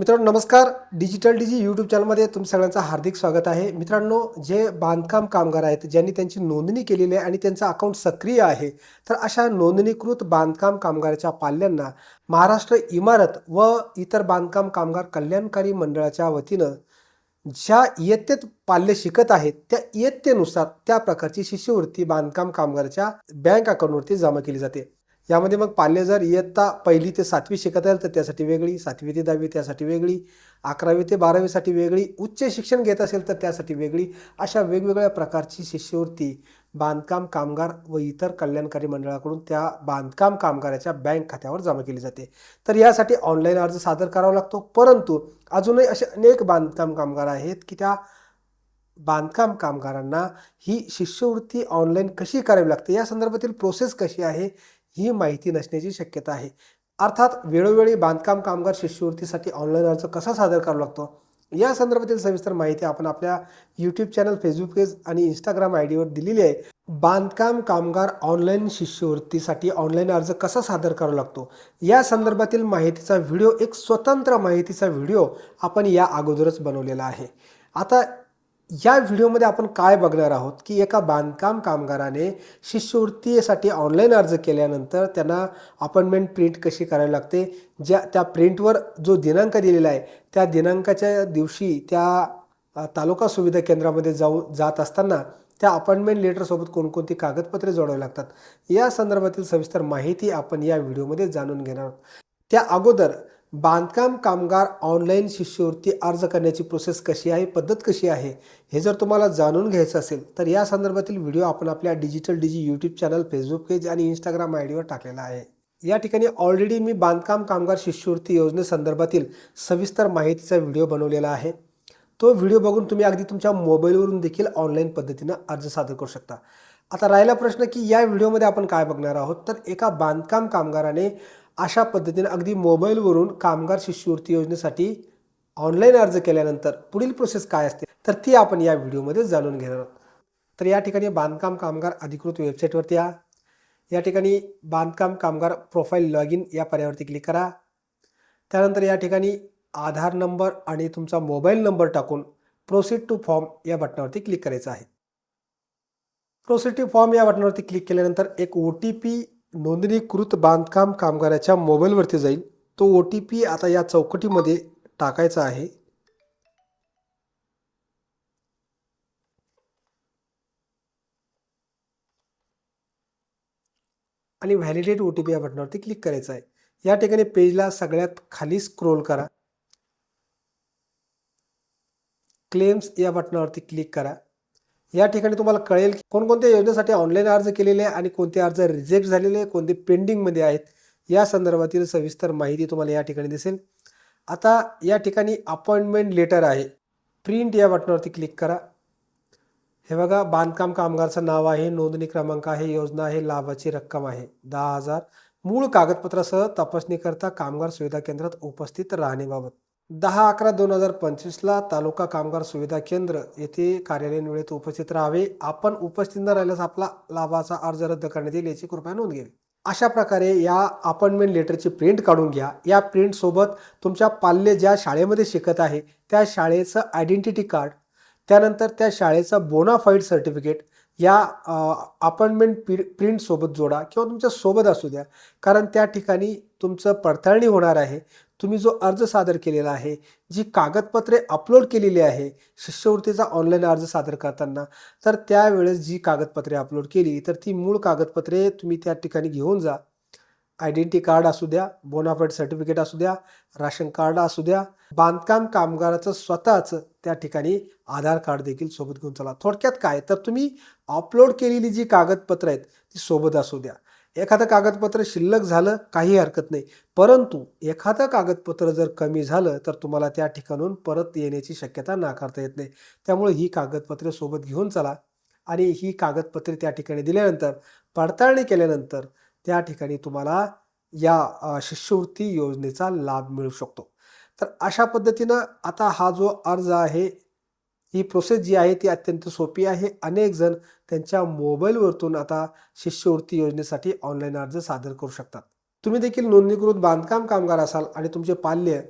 मित्रांनो नमस्कार. Digital digi YouTube चॅनलमध्ये तुम सगळ्यांचं हार्दिक स्वागत आहे. मित्रांनो जे बांधकाम कामगार आहेत ज्यांनी त्यांची नोंदणी केलेली आहे आणि त्यांचं अकाउंट सक्रिय आहे तर अशा नोंदणीकृत बांधकाम कामगाराच्या पाल्यांना महाराष्ट्र इमारत व इतर बांधकाम कामगार कल्याणकारी मंडळाच्या वतीनं ज्या इयत्तेत पाल्य शिकत आहेत त्या इयत्तेनुसार त्या प्रकारची शिष्यवृत्ती बांधकाम कामगाराच्या बँक अकाउंटवरती जमा केली जाते. यामध्ये मग पाल्य जर इयत्ता पहिली ते सातवी शिकत असेल तर त्यासाठी वेगळी सातवी ते दहावी त्यासाठी वेगळी अकरावी ते बारावीसाठी वेगळी उच्च शिक्षण घेत असेल तर त्यासाठी वेगळी अशा वेगवेगळ्या प्रकारची शिष्यवृत्ती बांधकाम कामगार व इतर कल्याणकारी मंडळाकडून त्या बांधकाम कामगाराच्या बँक खात्यावर जमा केली जाते. तर यासाठी ऑनलाईन अर्ज सादर करावा लागतो. परंतु अजूनही असे अनेक बांधकाम कामगार आहेत की त्या बांधकाम कामगारांना ही शिष्यवृत्ती ऑनलाईन कशी करावी लागते? या संदर्भातील प्रोसेस कशी आहे? ही माहिती नसण्याची शक्यता आहे. अर्थात वेळोवेळी बांधकाम कामगार शिष्यवृत्तीसाठी ऑनलाईन अर्ज कसा सादर करावा लागतो? या संदर्भातील सविस्तर माहिती आपण आपल्या यूट्यूब चॅनल फेसबुक पेज आणि इंस्टाग्राम आय डीवर दिलेली आहे. बांधकाम कामगार ऑनलाईन शिष्यवृत्तीसाठी ऑनलाईन अर्ज कसा सादर करावा लागतो? या संदर्भातील माहितीचा व्हिडिओ एक स्वतंत्र माहितीचा व्हिडिओ आपण या अगोदरच बनवलेला आहे. आता या व्हिडिओमध्ये आपण काय बघणार आहोत की एका बांधकाम कामगाराने शिष्यवृत्तीसाठी ऑनलाईन अर्ज केल्यानंतर त्यांना अपॉइंटमेंट प्रिंट कशी करावी लागते? ज्या त्या प्रिंटवर जो दिनांक दिलेला आहे त्या दिनांकाच्या दिवशी त्या तालुका सुविधा केंद्रामध्ये जाऊ जात असताना त्या अपॉइंटमेंट लेटरसोबत कोणकोणती कागदपत्रे जोडावी लागतात? या संदर्भातील सविस्तर माहिती आपण या व्हिडिओमध्ये जाणून घेणार आहोत. त्या अगोदर बांधकाम कामगार ऑनलाईन शिष्यवृत्ती अर्ज करण्याची प्रोसेस कशी आहे पद्धत कशी आहे हे जर तुम्हाला जाणून घ्यायचं असेल तर या संदर्भातील व्हिडिओ आपण आपल्या digital digi YouTube channel Facebook page आणि इंस्टाग्राम आय डीवर टाकलेला आहे. या ठिकाणी ऑलरेडी मी बांधकाम कामगार शिष्यवृत्ती योजनेसंदर्भातील सविस्तर माहितीचा व्हिडिओ बनवलेला आहे. तो व्हिडिओ बघून तुम्ही अगदी तुमच्या मोबाईलवरून देखील ऑनलाईन पद्धतीनं अर्ज सादर करू शकता. आता राहिला प्रश्न की या व्हिडिओमध्ये आपण काय बघणार आहोत? तर एका बांधकाम कामगाराने अशा पद्धतीने अगदी मोबाईलवरून कामगार शिष्यवृत्ती योजनेसाठी ऑनलाईन अर्ज केल्यानंतर पुढील प्रोसेस काय असते तर ती आपण या व्हिडिओमध्ये जाणून घेणार आहोत. तर या ठिकाणी बांधकाम कामगार अधिकृत वेबसाईटवरती या. या ठिकाणी बांधकाम कामगार प्रोफाईल लॉग इन या पर्यावरती क्लिक करा. त्यानंतर या ठिकाणी आधार नंबर आणि तुमचा मोबाईल नंबर टाकून प्रोसीड टू फॉर्म या बटनावरती क्लिक करायचं आहे. प्रोसीड टू फॉर्म या बटनावरती क्लिक केल्यानंतर एक ओ टी पी नोंदणीकृत बांधकाम कामगाराच्या मोबाईलवरती जाईल. तो ओ टी पी आता या चौकटीमध्ये टाकायचा आहे. आणि व्हॅलिडेट ओ टी पी या बटनावरती क्लिक करायचं आहे. या ठिकाणी पेजला सगळ्यात खाली स्क्रोल करा. क्लेम्स या बटनावरती क्लिक करा. या ठिकाणी तुम्हाला कळेल की कोणकोणत्या योजनेसाठी ऑनलाईन अर्ज केलेले आहे आणि कोणते अर्ज रिजेक्ट झालेले आहे कोणते पेंडिंगमध्ये आहेत या संदर्भातील सविस्तर माहिती तुम्हाला या ठिकाणी दिसेल. आता या ठिकाणी अपॉइंटमेंट लेटर आहे. प्रिंट या बटनावरती क्लिक करा. हे बघा बांधकाम कामगारचं नाव आहे नोंदणी क्रमांक आहे योजना आहे लाभाची रक्कम आहे. दहा हजार. मूळ कागदपत्रासह तपासणीकरता कामगार सुविधा केंद्रात उपस्थित राहण्याबाबत. दहा अकरा दोन हजार पंचवीसला तालुका कामगार सुविधा केंद्र येथे कार्यालयीन वेळेत उपस्थित राहावे. आपण उपस्थित न राहिल्यास आपला लाभाचा अर्ज रद्द करण्यात येईल याची कृपया नोंद घ्यावी. अशा प्रकारे या अपॉइंटमेंट लेटरची प्रिंट काढून घ्या. या प्रिंटसोबत तुमच्या पाल्य ज्या शाळेमध्ये शिकत आहे त्या शाळेचं आयडेंटिटी कार्ड त्यानंतर त्या शाळेचं बोनाफाईड सर्टिफिकेट या अपॉइंटमेंट प्रि प्रिंटसोबत जोडा किंवा तुमच्यासोबत असू द्या. कारण त्या ठिकाणी तुमचं पडताळणी होणार आहे. तुम्ही जो अर्ज सादर केलेला आहे जी कागदपत्रे अपलोड केलेली आहे शिष्यवृत्तीचा ऑनलाईन अर्ज सादर करताना तर त्यावेळेस जी कागदपत्रे अपलोड केली तर ती मूळ कागदपत्रे तुम्ही त्या ठिकाणी घेऊन जा. आयडेंटिटी कार्ड असू द्या बोनाफाईड सर्टिफिकेट असू द्या राशन कार्ड असू द्या बांधकाम कामगाराचं स्वतःचं त्या ठिकाणी आधार कार्ड देखील सोबत घेऊन चला. थोडक्यात काय? तर तुम्ही अपलोड केलेली जी कागदपत्र आहेत ती सोबत असू द्या. एखादं कागदपत्र शिल्लक झालं काही हरकत नाही. परंतु एखादं कागदपत्र जर कमी झालं तर तुम्हाला त्या ठिकाणून परत येण्याची शक्यता नाकारता येत नाही. त्यामुळे ही कागदपत्रे सोबत घेऊन चला. आणि ही कागदपत्रे त्या ठिकाणी दिल्यानंतर पडताळणी केल्यानंतर त्या ठिकाणी तुम्हाला या शिष्यवृत्ती योजनेचा लाभ मिळू शकतो. तर अशा पद्धतीनं आता हा जो अर्ज आहे ही प्रोसेस जी आहे ती अत्यंत सोपी आहे. अनेक जण त्यांच्या मोबाईलवरतून आता शिष्यवृत्ती योजनेसाठी ऑनलाईन अर्ज सादर करू शकतात. तुम्ही देखील नोंदणीकृत बांधकाम कामगार असाल आणि तुमचे पाल्य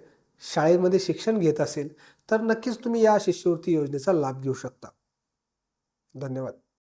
शाळेमध्ये शिक्षण घेत असेल तर नक्कीच तुम्ही या शिष्यवृत्ती योजनेचा लाभ घेऊ शकता. धन्यवाद.